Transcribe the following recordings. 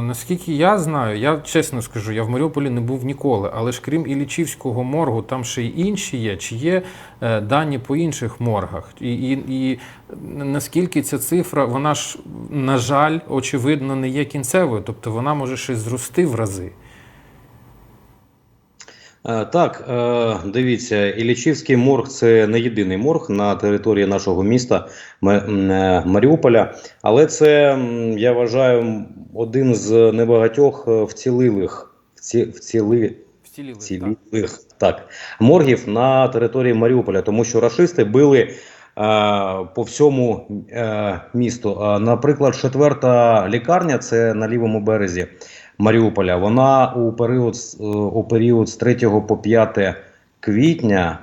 Наскільки я знаю, я чесно скажу, я в Маріуполі не був ніколи, але ж крім Іллічівського моргу, там ще й інші є. Чи є е, дані по інших моргах? І, і, і наскільки ця цифра, вона ж, на жаль, очевидно, не є кінцевою, тобто вона може ще зрости в рази. Е, Так, е, дивіться, Іллічівський морг це не єдиний морг на території нашого міста Маріуполя, але це, я вважаю, один з небагатьох е, вцілилих, вці, вціли, Вціліли. так. так, моргів на території Маріуполя, тому що рашисти били е, по всьому е, місту. Е, наприклад, четверта лікарня це на лівому березі Маріуполя. Вона у період, е, у період з 3 по 5 квітня.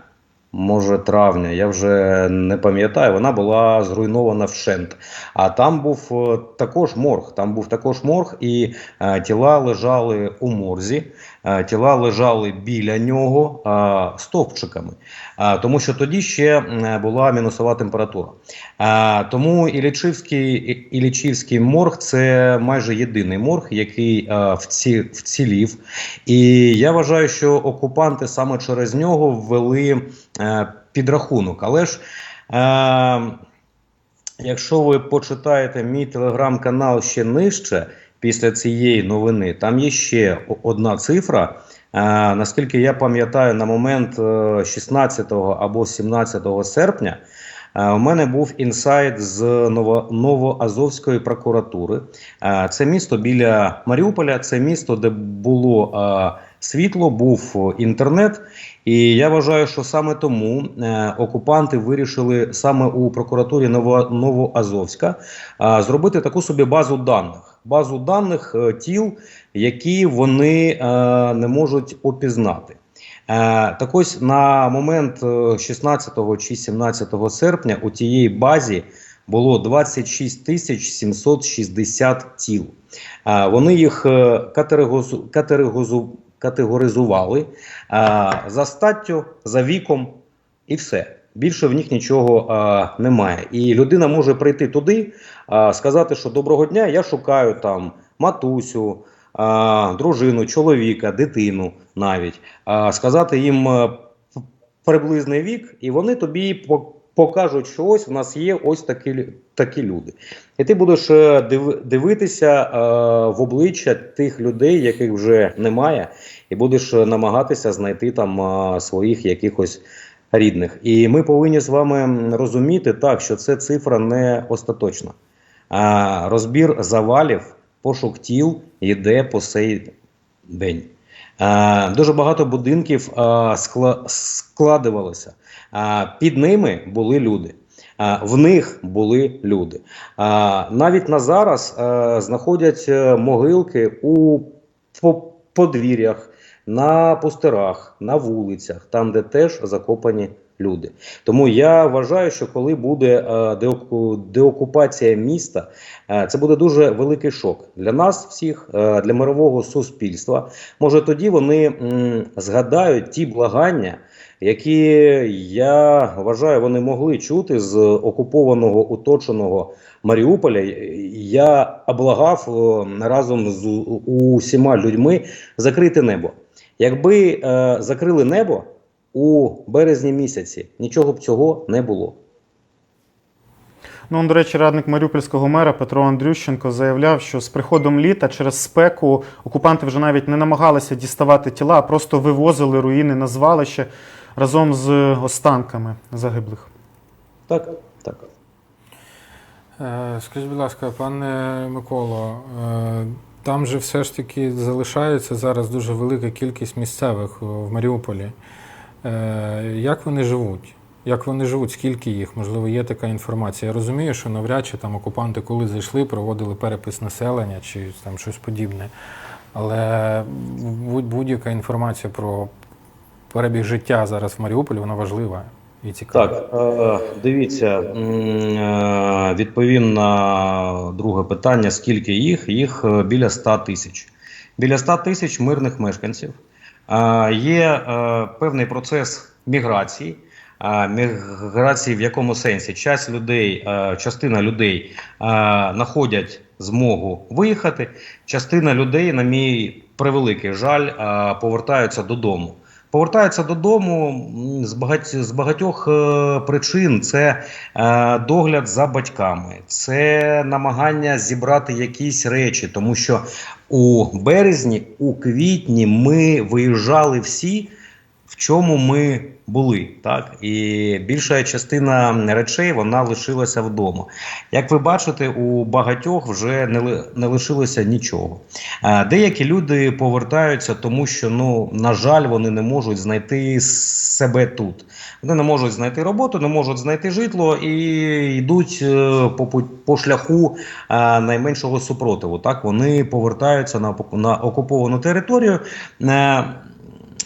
Може, травня, я вже не пам'ятаю, вона була зруйнована вщент. А там був е, також морг. Там був також морг, і е, тіла лежали у морзі. Е, тіла лежали біля нього е, стовпчиками, Е, тому що тоді ще була мінусова температура. Тому Іллічівський, І- Іллічівський морг це майже єдиний морг, який вці, вцілів. І я вважаю, що окупанти саме через нього ввели підрахунок. Але ж. Якщо ви почитаєте мій телеграм-канал ще нижче після цієї новини, там є ще одна цифра. Е, наскільки я пам'ятаю, на момент е, 16 або 17 серпня е, у мене був інсайт з Ново- Новоазовської прокуратури. Е, Це місто біля Маріуполя, це місто, де було е, світло, був е, інтернет. І я вважаю, що саме тому е, окупанти вирішили саме у прокуратурі Ново, Новоазовська е, зробити таку собі базу даних. Базу даних е, тіл, які вони е, не можуть опізнати. Е, так ось на момент е, 16 чи 17 серпня у тієї базі було 26 тисяч 760 тіл. Вони їх категоризу- категоризу- категоризували за статтю, за віком і все. Більше в них нічого а, немає. І людина може прийти туди, а, сказати, що доброго дня, я шукаю там матусю, а, дружину, чоловіка, дитину навіть, а, сказати їм е, приблизний вік, і вони тобі покажуть, що ось у нас є ось такі, такі люди. І ти будеш е, дивитися е, в обличчя тих людей, яких вже немає, і будеш намагатися знайти там е, своїх якихось рідних. І ми повинні з вами розуміти так, що це цифра не остаточна. А розбір завалів, пошук тіл йде по сей день. Дуже багато будинків складувалося. Під ними були люди. В них були люди. Навіть на зараз знаходять е, могилки у подвір'ях, на пустирах, на вулицях, там, де теж закопані люди. Тому я вважаю, що коли буде е, деокупація міста, е, це буде дуже великий шок для нас всіх, е, для мирового суспільства. Може, тоді вони згадають ті благання, які я вважаю, вони могли чути з окупованого оточеного Маріуполя. Я облагав е, разом з усіма людьми закрити небо. Якби е, закрили небо у березні місяці, нічого б цього не було. Ну, до речі, радник Маріупольського мера Петро Андрющенко заявляв, що з приходом літа через спеку окупанти вже навіть не намагалися діставати тіла, а просто вивозили руїни на звалище разом з останками загиблих. Так, так. Е, Скажіть, будь ласка, пане Миколо, е, там же все ж таки залишається зараз дуже велика кількість місцевих в Маріуполі. Е, Як вони живуть? Як вони живуть? Скільки їх? Можливо, є така інформація. Я розумію, що навряд чи там окупанти, коли зайшли, проводили перепис населення чи там щось подібне. Але будь-яка інформація про перебіг життя зараз в Маріуполі, вона важлива і цікава. Так, е, дивіться, е, відповім на друге питання: скільки їх? Їх е, біля 100 тисяч. Біля 100 тисяч мирних мешканців. Є певний процес міграції. Міграції в якому сенсі? Часть людей, частина людей знаходять змогу виїхати. Частина людей, на мій превеликий жаль, повертаються додому. Повертаються додому з, багать, з багатьох е, причин. Це е, догляд за батьками, це намагання зібрати якісь речі, тому що у березні, у квітні ми виїжджали всі, в чому ми були. Так? І більша частина речей вона лишилася вдома. Як ви бачите, у багатьох вже не, не лишилося нічого. Е, Деякі люди повертаються, тому що, ну, на жаль, вони не можуть знайти себе тут. Вони не можуть знайти роботу, не можуть знайти житло і йдуть е, по, по шляху е, найменшого супротиву. Так, вони повертаються на, на окуповану територію.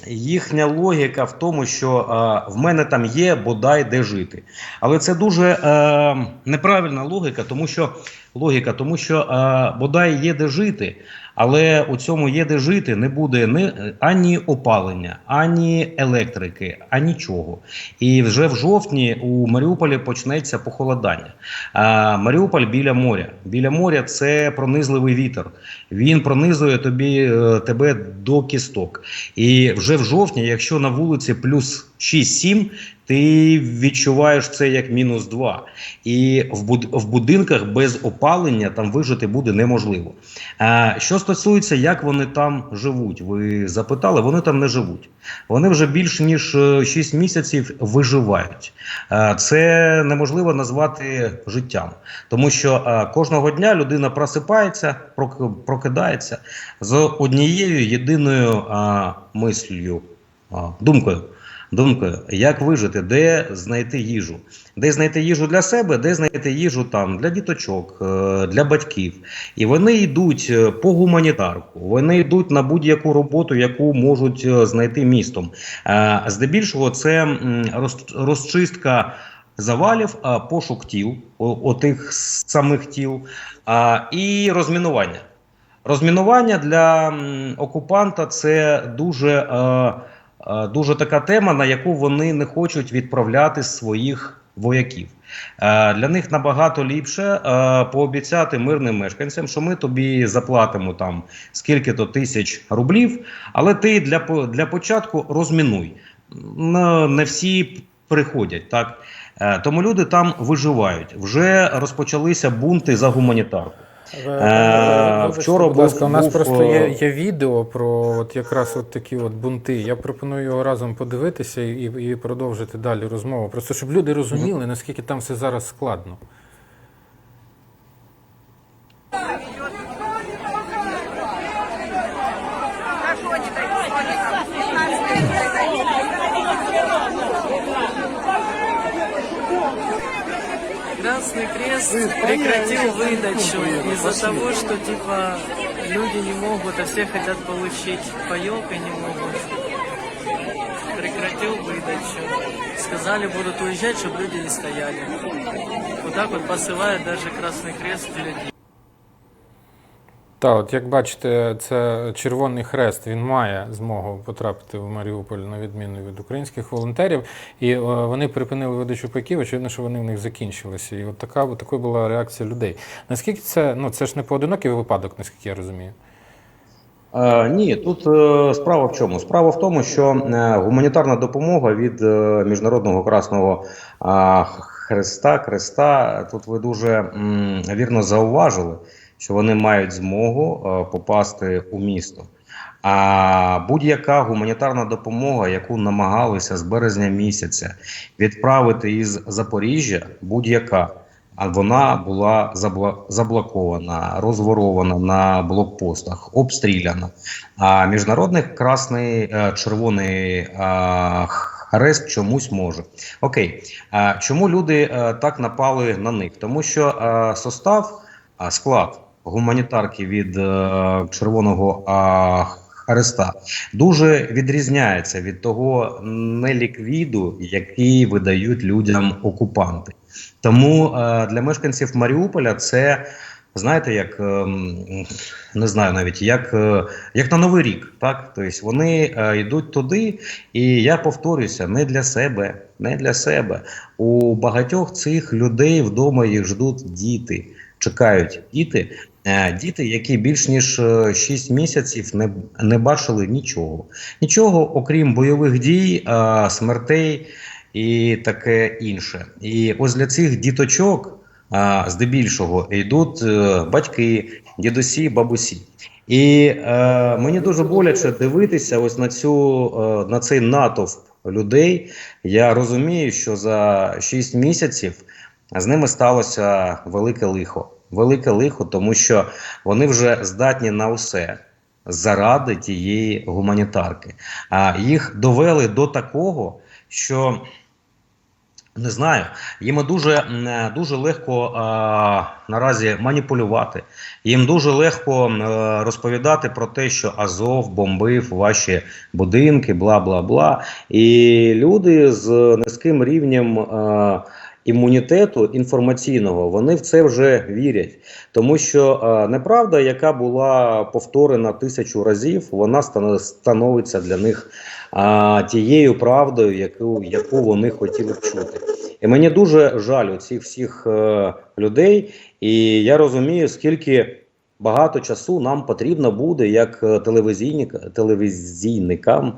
Їхня логіка в тому, що е, в мене там є бодай де жити. Але це дуже е, неправильна логіка, тому що логіка, тому що е, бодай є де жити, але у цьому є де жити не буде ні, ані опалення, ані електрики, ані нічого. І вже в жовтні у Маріуполі почнеться похолодання. А Маріуполь біля моря. Біля моря це пронизливий вітер. Він пронизує тобі е, тебе до кісток. І вже в жовтні, якщо на вулиці плюс 6-7, ти відчуваєш це як мінус 2. І в, в будинках без опалення там вижити буде неможливо. А, що стосується, як вони там живуть, ви запитали, вони там не живуть. Вони вже більш ніж 6 місяців виживають. Е, Це неможливо назвати життям, тому що е, кожного дня людина просипається, прок- прокидається з однією єдиною е, мислю, е, думкою. Думкою, як вижити, де знайти їжу, де знайти їжу для себе, де знайти їжу там для діточок, е, для батьків. І вони йдуть е, по гуманітарку, вони йдуть на будь-яку роботу, яку можуть е, знайти містом. Здебільшого це розчистка завалів, пошук тіл, отих самих тіл, і розмінування. Розмінування для окупанта це дуже, дуже така тема, на яку вони не хочуть відправляти своїх вояків. Для них набагато ліпше пообіцяти мирним мешканцям, що ми тобі заплатимо там скільки-то тисяч рублів, але ти для, для початку розмінуй. Ну, Не всі приходять, так? Е, Тому люди там виживають. Вже розпочалися бунти за гуманітарку. Вибачте, вчора будь ласка, був- у нас був, просто є, е, є відео про от якраз от такі от бунти. Я пропоную його разом подивитися і, і продовжити далі розмову. Просто щоб люди розуміли, наскільки там все зараз складно. Красный Крест прекратил выдачу из-за того, что типа люди не могут, а все хотят получить паёк и не могут. Прекратил выдачу. Сказали, будут уезжать, чтобы люди не стояли. Вот так вот посылают даже Красный Крест людей. Так, от як бачите, це Червоний Хрест. Він має змогу потрапити в Маріуполь на відміну від українських волонтерів. І е, вони припинили видачу пайків, очевидно, що вони в них закінчилися. І от така такою була реакція людей. Наскільки це ну це ж не поодинокий випадок, наскільки я розумію. Е, ні, тут е, справа в чому? Справа в тому, що е, гуманітарна допомога від е, Міжнародного Красного е, Хреста, Креста, тут ви дуже м, вірно зауважили, що вони мають змогу е, попасти у місто. А будь-яка гуманітарна допомога, яку намагалися з березня місяця відправити із Запоріжжя, будь-яка, вона була заблокована, розворована на блокпостах, обстріляна. А міжнародний красний е, червоний е, хрест чомусь може. Окей, чому люди так напали на них? Тому що состав, склад гуманітарки від е, червоного хреста дуже відрізняється від того неліквіду, який видають людям окупанти. Тому е, для мешканців Маріуполя це. Знаєте, як ем, не знаю навіть як, е, як на Новий рік, так? Тобто вони е, йдуть туди, і я повторюся, не для себе, не для себе. У багатьох цих людей вдома їх ждуть діти, чекають діти, Діти, які більш ніж 6 місяців не, не бачили нічого. Нічого, окрім бойових дій, е, смертей і таке інше. І ось для цих діточок е, здебільшого йдуть е, батьки, дідусі, бабусі. І е, мені дуже боляче дивитися ось на цю е, на цей натовп людей. Я розумію, що за 6 місяців з ними сталося велике лихо. Велике лихо, тому що вони вже здатні на усе заради тієї гуманітарки. А їх довели до такого, що не знаю, їм дуже, е, дуже легко а, наразі маніпулювати. Їм дуже легко м, е, розповідати про те, що Азов бомбив ваші будинки, бла бла бла. І люди з низьким рівнем. е, Імунітету інформаційного вони в це вже вірять, тому що е, неправда, яка була повторена тисячу разів, вона становиться для них е, тією правдою, яку, яку вони хотіли б чути. І мені дуже жаль у цих всіх е, людей, і я розумію, скільки багато часу нам потрібно буде, як телевізійні телевізійник, телевізійникам,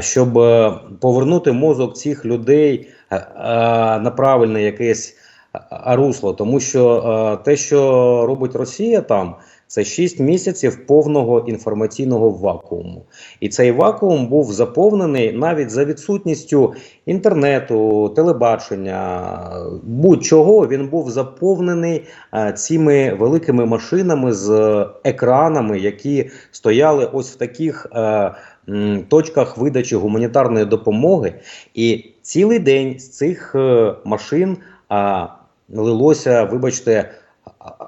щоб е, повернути мозок цих людей е, е, на правильне якесь е, русло. Тому що е, те, що робить Росія там. Це 6 місяців повного інформаційного вакууму. І цей вакуум був заповнений навіть за відсутністю інтернету, телебачення, будь-чого він був заповнений е, цими великими машинами з е, екранами, які стояли ось в таких е, м, точках видачі гуманітарної допомоги. І цілий день з цих е, машин а, лилося, вибачте, а- а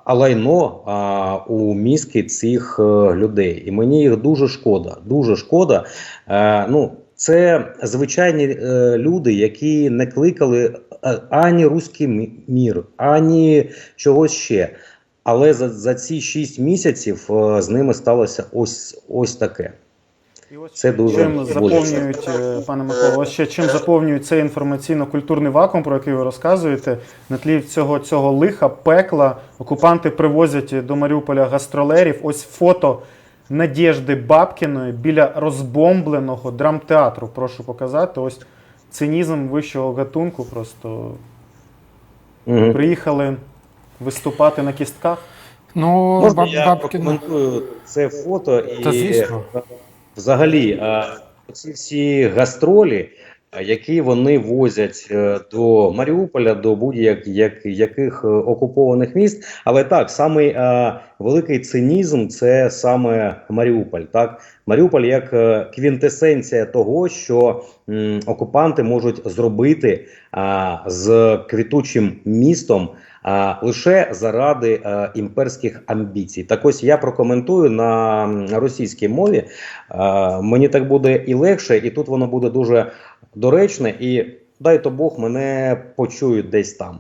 лайно а, у мізки цих е, людей. І мені їх дуже шкода. Дуже шкода. Е, ну, це звичайні е, люди, які не кликали е, ані руський мір, ані чогось ще. Але за, за ці шість місяців е, з ними сталося ось, ось таке. Це дуже чим заповнюють, е, пане Миколо, ось ще чим заповнюють цей інформаційно-культурний вакуум, про який ви розказуєте, на тлі цього, цього лиха, пекла, окупанти привозять до Маріуполя гастролерів. Ось фото Надєжди Бабкіної біля розбомбленого драмтеатру. Прошу показати. Ось цинізм вищого гатунку. Просто Мгм. приїхали виступати на кістках. Ну, Можна баб, я бабки, ну, прокоментую це фото і Та звісно. Взагалі е, ці всі гастролі, е, які вони возять е, до Маріуполя, до будь-яких е, окупованих міст. Але так, самий е, великий цинізм це саме Маріуполь. Так, Маріуполь як е, квінтесенція того, що окупанти можуть зробити з квітучим містом а, лише заради а, імперських амбіцій. Так ось я прокоментую на російській мові. А, мені так буде і легше, і тут воно буде дуже доречне, і дай то Бог мене почують десь там.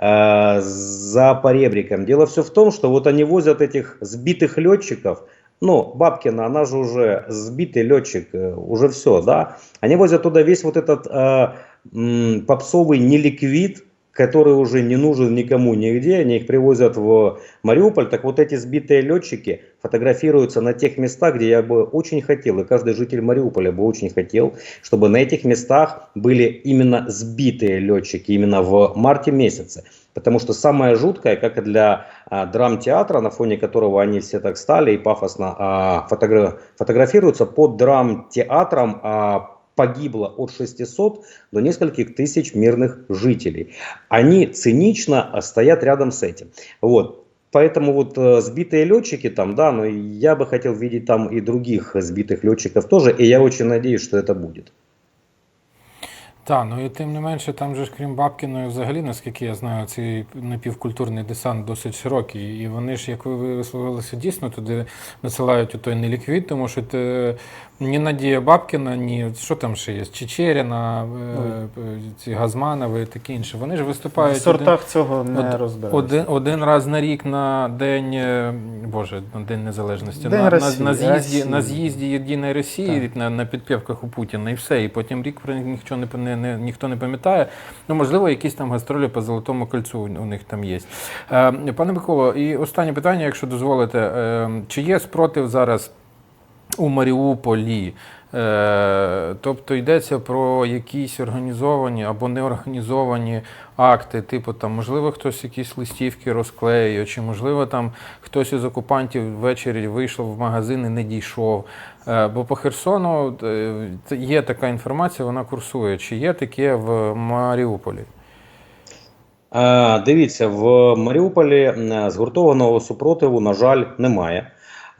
Э, за поребриком. Дело все в том, что вот они возят этих сбитых летчиков, ну, Бабкина, она же уже сбитый летчик, э, уже все, да. Они возят туда весь вот этот э, попсовый неликвид, который уже не нужен никому нигде, они их привозят в Мариуполь, так вот эти сбитые летчики фотографируются на тех местах, где я бы очень хотел, и каждый житель Мариуполя бы очень хотел, чтобы на этих местах были именно сбитые летчики, именно в марте месяце. Потому что самое жуткое, как и для а, драмтеатра, на фоне которого они все так стали и пафосно а, фотогра- фотографируются, под драмтеатром а, погибло от 600 до нескольких тысяч мирных жителей. Они цинично а, стоят рядом с этим. Вот. Поэтому вот э, сбитые летчики там, да, но я бы хотел видеть там и других сбитых летчиков тоже, и я очень надеюсь, что это будет. Так, ну і тим не менше, там же ж крім Бабкіної, взагалі, наскільки я знаю, цей напівкультурний десант досить широкий. І вони ж, як ви висловилися, дійсно туди насилають у той неліквід, тому що те, ні Надія Бабкіна, ні що там ще є, Чечеріна, е, е, ці Газманови і таке інше. Вони ж В виступають один, сортах цього не розбирається. один, один раз на рік на день, е, Боже, на День Незалежності, День на, Росії, на, на, з'їзді, на з'їзді Єдиної Росії на, на підпівках у Путіна, і все. І потім рік про них нічого не, не, не, ніхто не пам'ятає. Ну, можливо, якісь там гастролі по Золотому кольцу у них там є. Е, пане Миколо, і останнє питання, якщо дозволите. Е, чи є спротив зараз у Маріуполі? Е, тобто йдеться про якісь організовані або неорганізовані акти, типу там, можливо, хтось якісь листівки розклеює, чи можливо там хтось із окупантів ввечері вийшов в магазин і не дійшов. Е, бо по Херсону е, є така інформація, вона курсує. Чи є таке в Маріуполі? Дивіться, в Маріуполі згуртованого супротиву, на жаль, немає.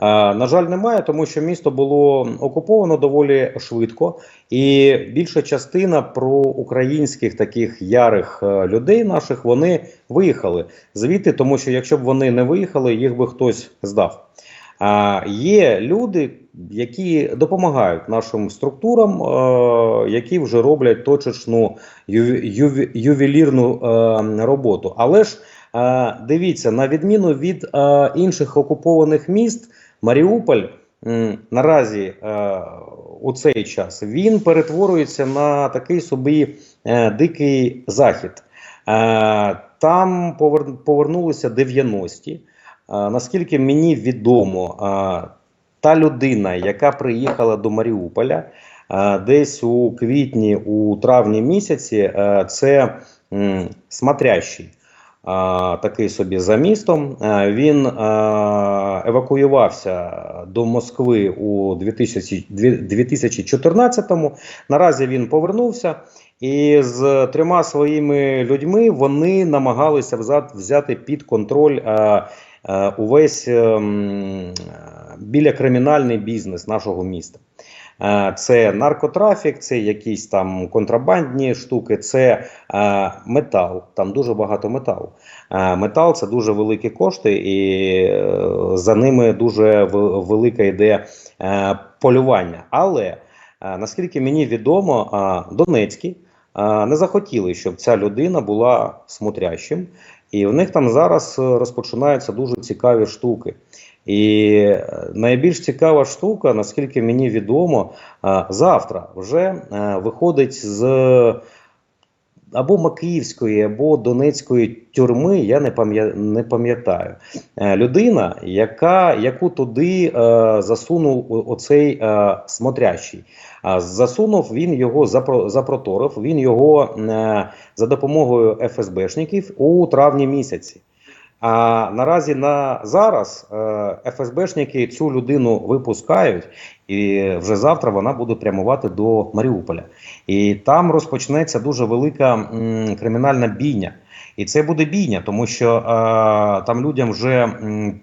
Е, На жаль, немає, тому що місто було окуповано доволі швидко, і більша частина проукраїнських таких ярих е, людей наших вони виїхали звідти, тому що якщо б вони не виїхали, їх би хтось здав. А є люди, які допомагають нашим структурам, е, які вже роблять точечну ювелірну е, роботу. Але ж е, дивіться, на відміну від е, інших окупованих міст, Маріуполь наразі е, у цей час він перетворюється на такий собі е, дикий захід. Е, там повер- повернулися 90-ті. Е, Наскільки мені відомо, та людина, яка приїхала до Маріуполя десь у квітні, у травні місяці, це м, смотрящий. Такий собі за містом. Е, Він е, евакуювався до Москви у 2000 2014-му. Наразі він повернувся. І з трьома своїми людьми вони намагалися взяти під контроль е, е, увесь ем, е, біля кримінальний бізнес нашого міста. Це наркотрафік, це якісь там контрабандні штуки, це метал. Там дуже багато металу. Метал це дуже великі кошти, і е, за ними дуже велика йде е, полювання. Але е, наскільки мені відомо, Донецькі не захотіли, щоб ця людина була смотрящим. І в них там зараз розпочинаються дуже цікаві штуки. І е, найбільш цікава штука, наскільки мені відомо, е, завтра вже е, виходить з або Макіївської, або Донецької тюрми, я не пам'ятаю. Людина, яка, яку туди засунув оцей смотрящий. Засунув він його запро- запроторив, він його за допомогою ФСБшників у травні місяці. А наразі на зараз е, ФСБшники цю людину випускають, і вже завтра вона буде прямувати до Маріуполя. І там розпочнеться дуже велика кримінальна бійня. І це буде бійня, тому що е, там людям вже м,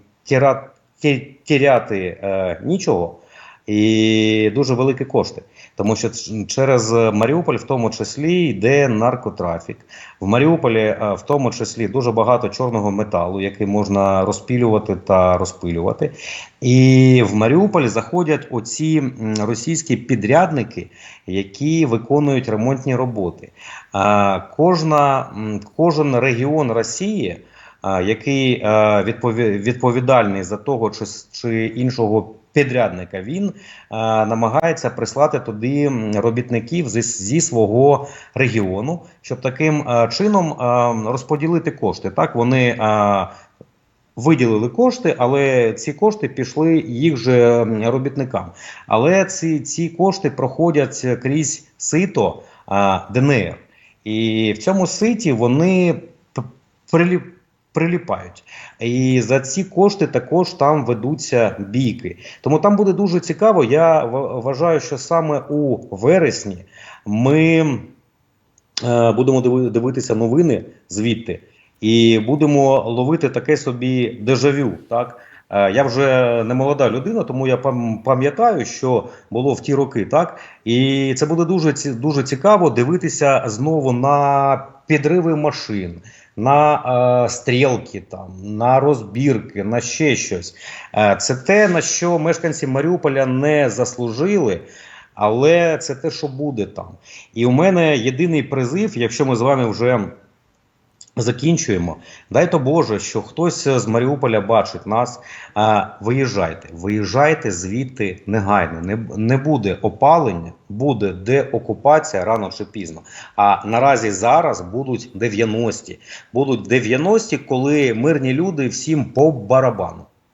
тіряти е, нічого. І дуже великі кошти, тому що через Маріуполь, в тому числі, йде наркотрафік. В Маріуполі, е, в тому числі, дуже багато чорного металу, який можна розпілювати та розпилювати. І в Маріуполь заходять оці російські підрядники, які виконують ремонтні роботи. Кожна, кожен регіон Росії, який е, відповідальний за того чи, чи іншого підрядника, він е, намагається прислати туди робітників зі, зі свого регіону, щоб таким е, чином е, розподілити кошти. Так вони виділили кошти, але ці кошти пішли їх же робітникам. Але ці, ці кошти проходять крізь сито а, ДНР. І в цьому ситі вони приліп, приліпають. І за ці кошти також там ведуться бійки. Тому там буде дуже цікаво. Я вважаю, що саме у вересні ми е, будемо дивитися новини звідти. І будемо ловити таке собі дежавю. Так я вже не молода людина, тому я пам'ятаю, що було в ті роки, так і це буде дуже дуже цікаво дивитися знову на підриви машин, на е, стрілки, там на розбірки, на ще щось. Е, це те, на що мешканці Маріуполя не заслужили. Але це те, що буде там. І у мене єдиний призив, якщо ми з вами вже закінчуємо. Дай то Боже, що хтось з Маріуполя бачить нас. Виїжджайте, виїжджайте звідти негайно. Не, не буде опалення, буде деокупація рано чи пізно. А наразі зараз будуть 90-ті. Будуть 90-ті, коли мирні люди всім по барабану.